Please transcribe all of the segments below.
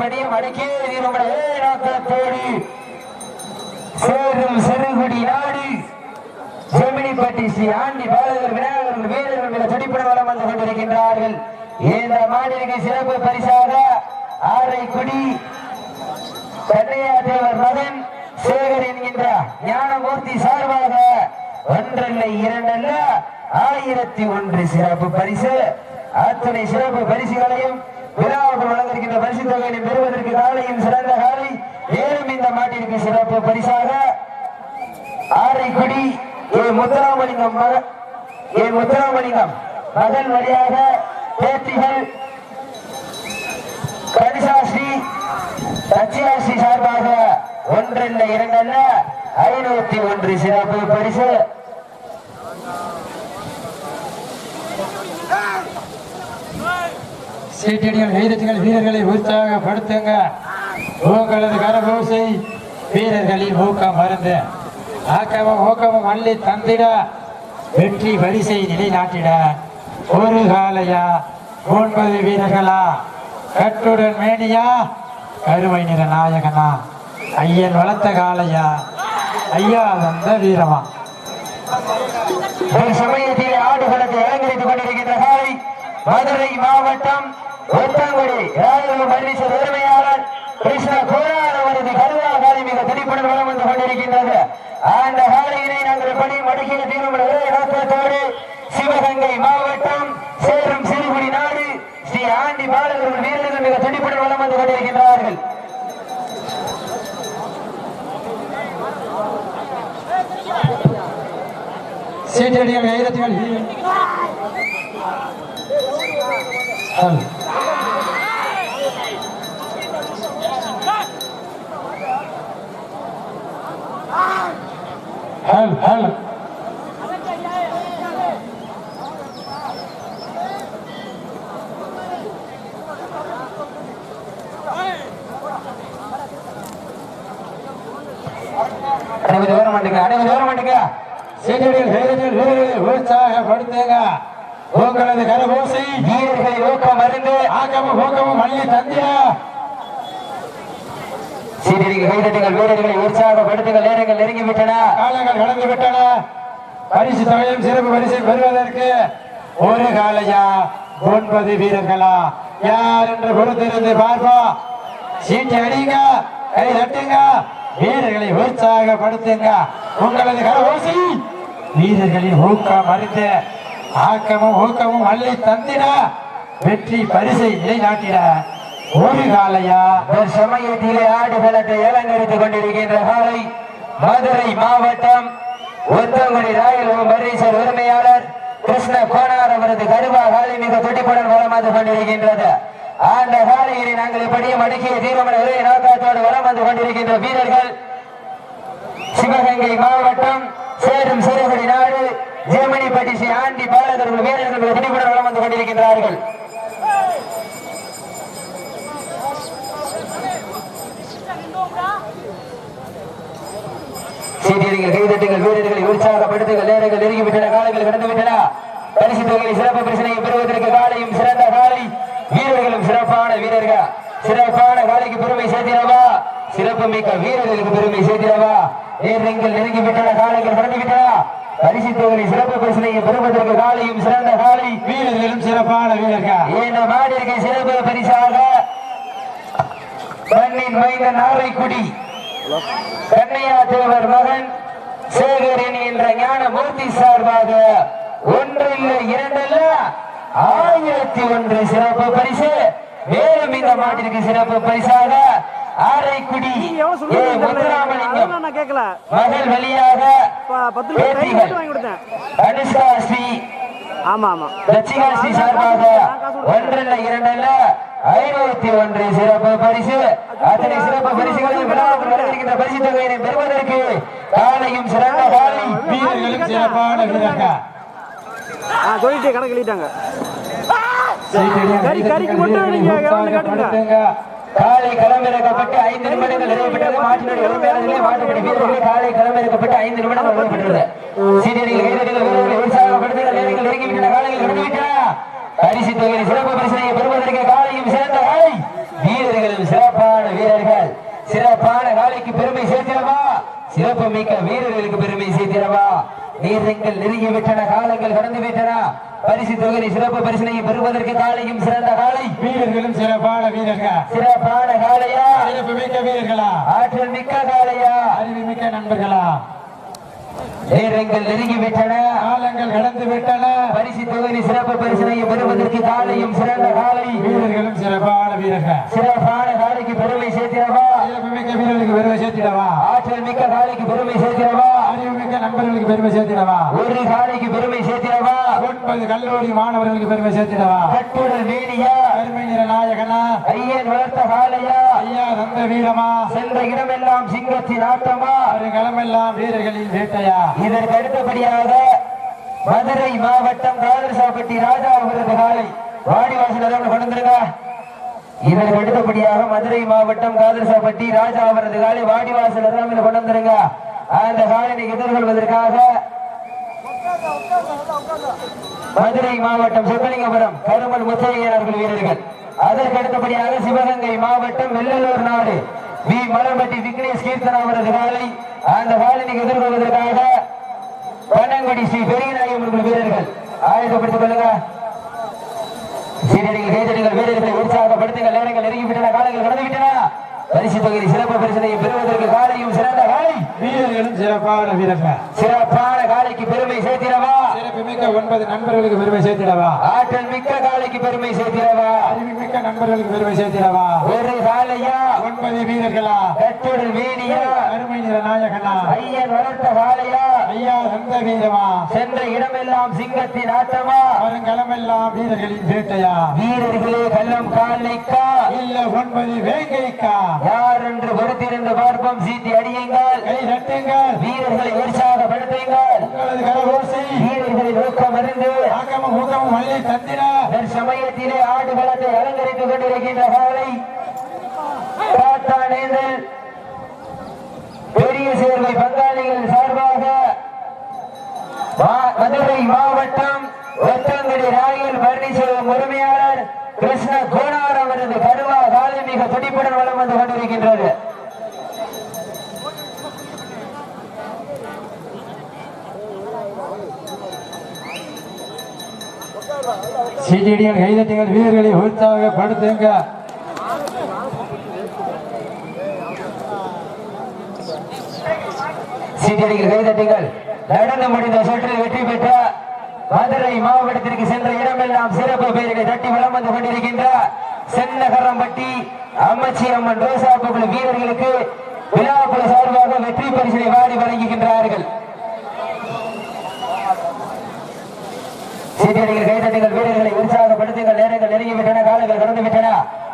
படி அடக்கியே நம்முடைய சேரும் சிறுகுடி நாடு. ஜெமினிப்பட்டி ஸ்ரீ ஆண்டி பாலகர் விநாயகர்கள் வீரர்கள் மிக துடிப்பட வளம் வந்து கொண்டிருக்கின்றார்கள். இந்த மாநிலக்கு சிறப்பு பரிசாக ஆரைக்குடி கண்ணையா தேவர் மதன் சேகர் என்கின்ற ஞானமூர்த்தி சார்பாக ஒன்றல்ல இரண்டல்ல ஆயிரத்தி ஒன்று சிறப்பு பரிசு. அத்துணை சிறப்பு பரிசுகளையும் விழாவுக்கு வழங்கிருக்கின்ற பரிசு தொகையை பெறுவதற்கு காலையின் சிறந்த காலை மேலும் இந்த மாட்டிற்கு சிறப்பு. பரிசாக ஆரைக்குடி ஏ முத்துராமலிங்கம் ஏ முத்துராமலிங்கம் மகன் வழியாக பேத்திகள் கனிசாஸ்ரீ சச்சியாஸ்ரீ சார்பாக ஒன்றல்ல இரண்டல்ல ஐநூத்தி ஒன்று சிறப்பு. பரிசு. சீட்டடிகள் வீரர்கள் வீரர்களை உற்சாகப்படுத்துங்க. உங்களது கரபூசை வீரர்களின் ஊக்கம் மருந்து. ஆக்கமும் ஊக்கமும் அள்ளி தந்திட. வெற்றி வரிசை நிலைநாட்டிட. ஒரு காலையா? ஒன்பது வீரர்களா? கட்டுடன் மேனியா? கருமை நிற நாயகனா? ஐயன் வளர்த்த காலையா ஐயா வந்த வீரமா? ஒரு சமயத்தில் ஆடுகளுக்கு அலங்கரித்துக் கொண்டிருக்கின்ற காலை மதுரை மாவட்டம் ஒத்தங்குடி ராஜகுரு பன்னீஸ்வர உரிமையாளர் கிருஷ்ண கோரார் அவரது கருவா காலி மிக துடிப்புடன் வளம் வந்து கொண்டிருக்கின்றது. அந்த காலையினை நாங்கள் பணி மடுக்கிய தீர்மான ஒரே நோக்கத்தோடு சிவகங்கை மாவட்டம் சேரும் சிறுகுடி நாடு ஸ்ரீ ஆண்டி பாலகர்கள் வீரர்கள் மிக துடிப்புடன் வளம் வந்து கொண்டிருக்கின்றார்கள். சீட்டடிகள் வீரர்கள் ஹல் ஹல் ஹல் அனைவரும் வர மாட்டேங்க அனைவரும் வர மாட்டேங்க சீட்டடிகள் வீரர்கள் வீரர்களை உற்சாகப்படுத்துங்க. உங்களது கரபூசை வீரர்களை ஊக்கம் அறிந்து ஆக்கமும் ஊக்கமும் அள்ளி தந்திட. சீரடிகள் கைதட்டுங்கள் வீரர்களை உற்சாகப்படுத்துங்கள் நேரங்கள் நெருங்கிவிட்டன. காலங்கள் கடந்து விட்டன பரிசு தொகையும் சிறப்பு பரிசை பெறுவதற்கு ஒரு காலையா ஒன்பது வீரர்களா? யார் என்று பொறுத்திருந்து பார்ப்போம் சீட்டி அடிங்க கை தட்டுங்க வீரர்களை உற்சாகப்படுத்துங்க. உங்களது கரவோசி வீரர்களின் ஊக்கம் அறிந்து ஆக்கமும் ஊக்கமும் அள்ளி தந்திட வெற்றி பரிசை நிலைநாட்டிட ஒரு காலையா சமயத்திலே ஆடுகளத்தை அலங்கரித்துக் கொண்டிருக்கின்ற காலை மதுரை மாவட்டம் ஒத்தங்குடி ராயல் பரீசர் உரிமையாளர் கிருஷ்ண கோனார் அவரது கருவா காலை மிக துடிப்புடன் வளம் வந்து கொண்டிருக்கின்றது. அந்த காலையிலே நாங்கள் இப்படியும் அடுக்கிய தீர்மான ஒரே நோக்கத்தோடு வளம் வந்து கொண்டிருக்கின்ற வீரர்கள். சிவகங்கை மாவட்டம் சேரும் சிறுகுடி நாடு ஏமனி பட்டிசி ஆண்டி பாலகர்கள் வீரர்கள் மிக வளம் வந்து கொண்டிருக்கின்றார்கள். சீட்டியடிகள் கைதட்டுங்கள் வீரர்களை உற்சாகப்படுத்துங்கள். நேரங்கள் நெருங்கிவிட்டன காலங்கள் கடந்துவிட்டன. பரிசு தொகையை சிறப்பு பிரச்சனையை பெறுவதற்கு காலையும் சிறந்த காலை. வீரர்களும் சிறப்பான வீரர்கள். சிறப்பான காலைக்கு பெருமை சேர்த்திடவா? சிறப்பு மிக்க வீரர்களுக்கு பெருமை சேர்த்திடவா? நேரங்கள் நெருங்கிவிட்டன காலங்கள் கடந்துவிட்டன. பரிசு தொகையை சிறப்பு பிரச்சனையை பெறுவதற்கு காலையும் சிறந்த காலை. வீரர்களும் சிறப்பான வீரர்கள். இந்த மாடிற்கு சிறப்பு பரிசாக மண்ணின் மைந்தன் ஆரைக்குடி கண்ணையா தேவர் மகன் சேகரன் என்ற ஞான மூர்த்தி சார்பாக ஒன்றில்ல இரண்டல்ல ஆயிரத்தி ஒன்று சிறப்பு பரிசு. மேலும் இந்த மாட்டிற்கு சிறப்பு பரிசாக ஆரைக்குடி கேட்கல. மகள் வழியாக பத்து ரூபாய் வாங்கி கொடுத்தேன். ஸ்ரீ ஆமா ஆமா. லட்சுமி சார்பாக ஒன்றல்ல இரண்டல்ல ஐநூத்தி ஒன்று சிறப்பு பரிசு. அத்தனை சிறப்பு பரிசுகளை விழாவுக்கு பரிசு தொகையினை பெறுவதற்கு காலையும் சிறந்த காலை வீரர்களும் சிறப்பான வீரர்கள் ஆ சொல்லிட்டு கணக்கு எழுதிட்டாங்க. கறிக்கு மட்டும் நீங்க கவனம் காட்டுங்க. காலை களமிறக்கப்பட்டு ஐந்து நிமிடங்கள் நிறைவேற்றது மாட்டினுடைய உரிமையாளர்களே மாட்டுப்படி வீரர்களே காலை களமிறக்கப்பட்டு ஐந்து நிமிடங்கள் நிறைவேற்றது சீனியர்கள் வீரர்கள் வீரர்களை உற்சாகப்படுத்துகிற நேரங்கள் நெருங்கிவிட்டன. காலையில் நடந்துவிட்டன பரிசு தொகையில் சிறப்பு பரிசனையை பெறுவதற்கு காலையும் சிறந்த காலை. வீரர்களும் சிறப்பான வீரர்கள். சிறப்பான காலைக்கு பெருமை சேர்த்திடவா? சிறப்பு மிக்க வீரர்களுக்கு பெருமை சேர்த்திடவா? நீரங்கள் நெருங்கி விட்டன காலங்கள் கடந்து விட்டன. பரிசு தொகை சிறப்பு பரிசனையை பெறுவதற்கு காலையும் சிறந்த காலை. வீரர்களும் சிறப்பான வீரர்கள்? சிறப்பான காலையா? சிறப்பு மிக்க வீரர்களா? ஆற்றல் மிக்க காலையா? அறிவு மிக்க நண்பர்களா? நேரங்கள் நெருங்கி விட்டன. காலங்கள் கடந்து விட்டன. பரிசு தொகுதி சிறப்பு பரிசனையை பெறுவதற்கு காலையும் சிறந்த காலை. வீரர்களும் சிறப்பான வீரர்கள்? சிறப்பான காலைக்கு பெருமை சேர்த்திடவா? சிறப்பு மிக்க வீரர்களுக்கு பெருமை சேர்த்திடவா? ஆற்றல் மிக்க காலைக்கு பெருமை சேர்த்திடவா? அறிவு மிக்க நண்பர்களுக்கு பெருமை சேர்த்திடவா? ஒரு காலைக்கு பெருமை சேர்த்திடவா? ஒன்பது கல்லூரி மாணவர்களுக்கு பெருமை சேர்த்திடவா? கட்டுடல் மேனியா? பெருமை நிற நாயகனா? ஐயன் வளர்த்த காலையா ஐயா தந்த வீரமா? சென்ற இடமெல்லாம் சிங்கத்தின் ஆட்டமா? வருங்களமெல்லாம் வீரர்களின் வேட்டையா? இதற்கு அடுத்தபடியாக மதுரை மாவட்டம் காதர்சாப்பட்டி ராஜா அவரது காலை வாடிவாசல் கொண்டு வந்துருங்க. இதற்கு அடுத்தபடியாக மதுரை மாவட்டம் காதர்சாப்பட்டி ராஜா அவரது காலை வாடிவாசல் அருகாமையில் கொண்டு வந்துருங்க. அந்த காலனை எதிர்கொள்வதற்காக மதுரை மாவட்டம் சொக்கலிங்கபுரம் கருமல் முத்தையன் அவர்கள் வீரர்கள். அதற்கு அடுத்தபடியாக சிவகங்கை மாவட்டம் வெள்ளலூர் நாடு. வி. மலர்பட்டி விக்னேஷ் கீர்த்தனா அவரது காலை அந்த காலனிக்கு எதிர்கொள்வதற்காக பன்னங்குடி ஸ்ரீ பெரியநாயகம் அவர்கள் வீரர்கள். ஆயுதப்படுத்திக் கொள்ளுங்க. சீரடிகள் கைதடிகள் வீரர்களை உற்சாகப்படுத்துங்கள். நேரங்கள் நெருங்கிவிட்டன காலங்கள் கடந்துவிட்டன. பரிசு தொகுதி சிறப்பு பரிசனை பெறுவதற்கு காலையும் சிறந்த காலை. வீரர்களும் சிறப்பான வீரர்கள். சிறப்பான காலைக்கு பெருமை சேர்த்திடவா? சிறப்பு மிக்க ஒன்பது நண்பர்களுக்கு பெருமை சேர்த்திடவா? ஆற்றல் மிக்க காலைக்கு பெருமை சேர்த்திடவா? அறிவு மிக்க நண்பர்களுக்கு பெருமை சேர்த்திடவா? ஒரு காலையா? ஒன்பது வீரர்களா? கட்டுடல் மேனியா? அருமை நிற நாயகனா? ஐயன் வளர்த்த காலையா? ஐயா தந்த வீரமா சென்ற இடமெல்லாம் சிங்கத்தின் ஆட்டமா? வருங்களமெல்லாம் வீரர்களின் வேட்டையா? வீரர்களே கள்ளம் காலைக்கா இல்ல ஒன்பது வேங்கைக்கா? யார் என்று பொறுத்திருந்து பார்ப்போம் சீட்டி அடியுங்கள். கை தட்டுங்கள். வீரர்களை உற்சாகப்படுத்துங்கள். உங்களது கரகோசை. வீரர்களை நோக்கம் அறிந்து ஆக்கமும் ஊக்கமும் மல்லி தந்திட. தற்சமயத்திலே ஆடுகளத்தை அலங்கரித்துக் கொண்டிருக்கின்ற காலை காத்தானேந்தல் மதுரை மாவட்டம் ஒத்தங்குடி ராயல் பழனிசாமி உரிமையாளர் கிருஷ்ண கோனார் அவரது கருவா காலை மிக துடிப்புடன் வளம் வந்து கொண்டிருக்கின்றது. சிடிடிகள் கைதட்டுங்கள் வீரர்களை உற்சாகப்படுத்துங்க. சீட்டடிகள் கைதட்டுங்கள் நடந்து முடிந்த சுற்றில் வெற்றி பெற்ற மதுரை மாவட்டத்திற்கு சென்ற இடமெல்லாம் சிறப்பு பெயர்களை தட்டி வளம் வந்து கொண்டிருக்கின்ற சென்னகரம்பட்டி அம்மச்சி அம்மன் ரோசாப்புக்குழு வீரர்களுக்கு விழாக்குழு சார்பாக வெற்றி பரிசினை வாரி வழங்குகின்றார்கள். சீட்டியடிகள் கைதட்டுங்கள் வீரர்களை உற்சாகப்படுத்துங்கள் நேரங்கள் நெருங்கிவிட்டன காலங்கள் கடந்துவிட்டன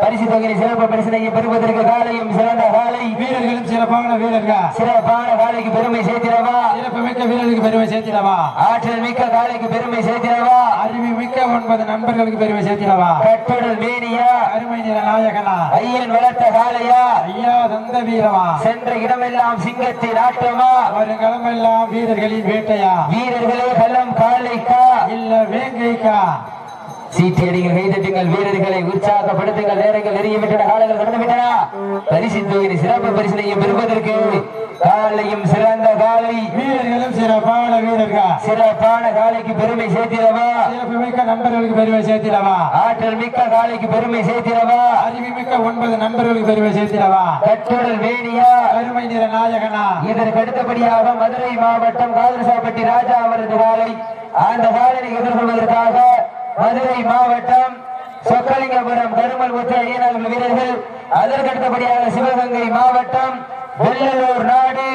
பரிசு தொகையை சிறப்பு பரிசினையை பெறுவதற்கு காலையும் சிறந்த காலை. வீரர்களும் சிறப்பான வீரர்கள். சிறப்பான காலைக்கு பெருமை சேர்த்திடவா? சிறப்பு மிக்க வீரர்களுக்கு பெருமை சேர்த்திடவா? ஆற்றல் மிக்க காலைக்கு பெருமை சேர்த்திடவா? அறிவு மிக்க ஒன்பது நண்பர்களுக்கு பெருமை சேர்த்திடவா? கட்டுடல் மேனியா? அருமை நிற நாயகனா? ஐயன் வளர்த்த காலையா ஐயா தந்த வீரமா சென்ற இடமெல்லாம் சிங்கத்தின் ஆட்டமா வருங்களமெல்லாம் வீரர்களின் வேட்டையா? வீரர்களே கள்ளம் காலைக்கா இல்ல வேங்கைக்கா? சீட்டியடிகள் கைதட்டுங்கள் வீரர்களை உற்சாகப்படுத்துங்கள். நேரங்கள் நெருங்கிவிட்டன காலங்கள் கடந்து விட்டன பரிசு தொகுதி சிறப்பு பரிசினையை பெறுவதற்கு காலையும் சிறந்த காலை. வீரர்களும் சிறப்பான வீரர்கள். சிறப்பான காலைக்கு பெருமை சேர்த்திடவா? சிறப்பு மிக்க நண்பர்களுக்கு பெருமை சேர்த்திடவா? ஆற்றல் மிக்க காலைக்கு பெருமை சேர்த்திடவா? அறிவு மிக்க ஒன்பது நண்பர்களுக்கு பெருமை சேர்த்திடவா? கட்டுடல் மேனியா? அருமை நிற நாயகனா? இதற்கு அடுத்தபடியாக மதுரை மாவட்டம் காதரசாப்பட்டி ராஜா அவரது காலை. அந்த காலனை எதிர்கொள்வதற்காக மதுரை மாவட்டம் சொக்கலிங்கபுரம் கருமல் முத்து வீரர்கள் அதற்கு அடுத்தபடியாக சிவகங்கை மாவட்டம் வெள்ளலூர் நாடு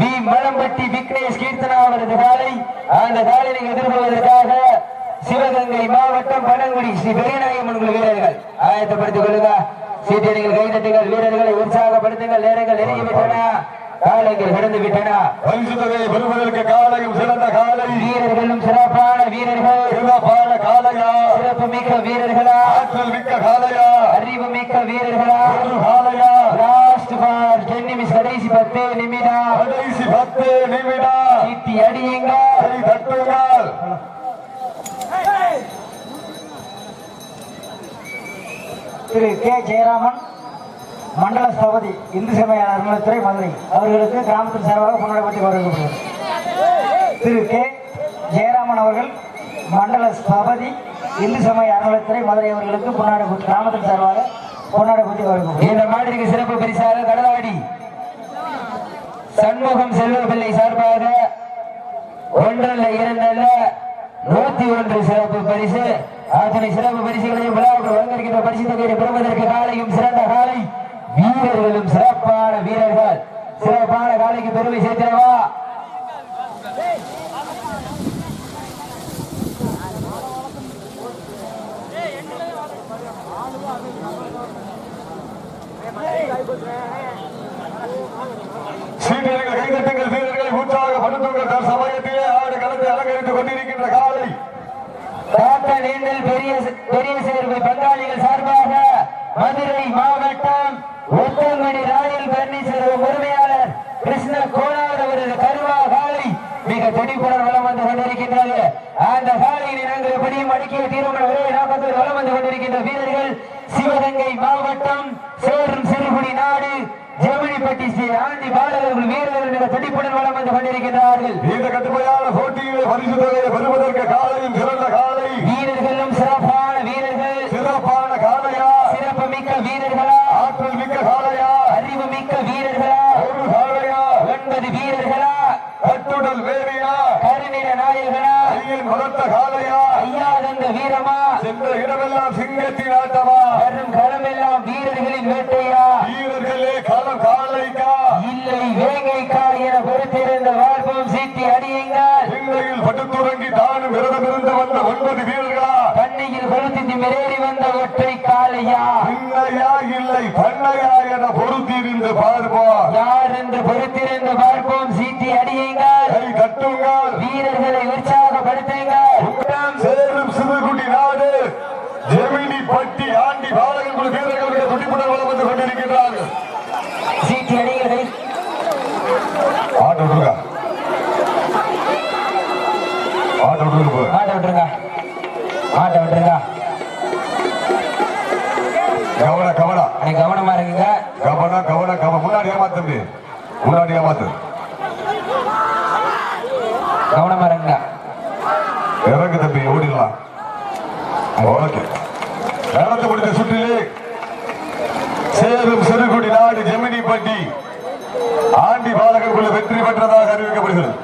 வி. மலம்பட்டி விக்னேஷ் கீர்த்தனா அவரது காலை. அந்த காலனை எதிர்கொள்வதற்காக சிவகங்கை மாவட்டம் பழங்குடி ஸ்ரீ பெரியநாயகம் வீரர்கள். ஆயத்தப்படுத்திக் கொள்ளுங்க. சீட்டியடிகள் கைதட்டுங்கள் வீரர்களை உற்சாகப்படுத்துங்கள். நேரங்கள் நெருங்கிவிட்டன காலங்கள் கடந்து விட்டன. பரிசு தொகையை பெறுவதற்கு காலையும் சிறந்த காலை. வீரர்களும் சிறப்பான வீரர்கள். சிறப்பான காலையா? சிறப்பு மிக்க வீரர்களா? ஆற்றல் மிக்க காலையா? அறிவு மிக்க வீரர்களா? ஒரு காலையா? லாஸ்ட் பார் டென் நிமிஷம் கடைசி பத்து நிமிடம். கடைசி பத்து நிமிடம். சீட்டி அடியுங்க. கை தட்டுங்கள். திரு கே ஜெயராமன். மண்டல ஸ்தபதி இந்து சமய அறநிலைத்துறை மதுரை அவர்களுக்கு கிராமத்தின் சார்பாக முன்னாடி வழங்கப்படுகிறது திரு கே. ஜெயராமன் அவர்கள் மண்டல ஸ்தபதி இந்து சமய அறநிலைத்துறை மதுரை அவர்களுக்கு பொன்னாடை கிராமத்தில் கிராமத்தின் சார்பாக பொன்னாடை பூச்சி வழங்கப்படுகிறது இந்த மாட்டிற்கு சிறப்பு பரிசாக கடலாடி சண்முகம் செல்வபிள்ளை சார்பாக ஒன்றல்ல இரண்டல்ல நூத்தி ஒன்று சிறப்பு பரிசு. அத்தனை சிறப்பு பரிசுகளையும் விழாவுக்கு வழங்கியிருக்கின்ற பரிசு தொகையை பெறுவதற்கு காலையும் சிறந்த காலை வீரர்களும் சிறப்பான வீரர்கள். சிறப்பான காலைக்கு பெருமை சேர்க்கிறவா சீனியர்கள் கைதட்டுங்கள் வீரர்களை உற்சாகப்படுத்துங்கள் தன் சமயத்திலே ஆடு களத்தை அலங்கரித்துக் கொண்டிருக்கின்ற காலை காக்க நீண்டல் பெரிய பெரிய சேர்வை பங்காளிகள் சார்பாக மதுரை மாவட்டம் ஒத்தங்குடி ராயல் பர்னிச்சர் உரிமையாளர் கிருஷ்ண கோனார் அவரது கருவா காலை மிக துடிப்புடன் வளம் வந்து கொண்டிருக்கின்றது. அந்த காலையினை நாங்கள் எப்படியும் அடக்கிய தீர்மான ஒரே நோக்கத்தில் வளம் வந்து கொண்டிருக்கின்ற வீரர்கள் சிவகங்கை மாவட்டம் சேரும் சிறுகுடி நாடு ஜெமினிப்பட்டி ஸ்ரீ ஆண்டி பாலகர்கள் வீரர்கள் மிக துடிப்புடன் வளம் வந்து கொண்டிருக்கின்றார்கள். இந்த கடுமையான போட்டியிலே பரிசு தொகையை பெறுவதற்கு காலையும் சிறந்த காலை வீரர்களும் சிறப்பான வீரர்கள் சிறப்பான காலையா சிறப்பு மிக்க வீரர்களா ஆற்றல் மிக்க காலையா அறிவு மிக்க வீரர்களா ஒரு காலையா ஒன்பது வீரர்களா கட்டுடல் வேலியா கருநிற நாயகனா கையில் மலர்த்த காலையா ஐயா தந்த வீரமா சென்ற சிங்கத்தின் ஆட்டமா வரும் களமெல்லாம் வீரர்களின் வேட்டையா? வீரர்களே களம் காலைக்கா? இல்லை வேங்கைக்கா என பொறுத்திருந்த வாழ்வோம் சீட்டி அடியுங்கள். சிந்தையில் பட்டுத்துறங்கி தானும் விரதமிருந்து வந்த ஒன்பது வீரர்களா? பண்ணையில் கொளுத்தி மிரேறி வந்த ஒற்றை காளையா? சின்னையா இல்லை பண்ணையா என பொறுத்திருந்து பார்ப்போம். யார் என்று பொறுத்திருந்து ஓகே. நடந்து முடிந்த சுற்றிலே சேரும் சிறுகுடி நாடு ஜெமினி பட்டி ஆண்டி பாலகன் குழு வெற்றி பெற்றதாக அறிவிக்கப்படுகிறது.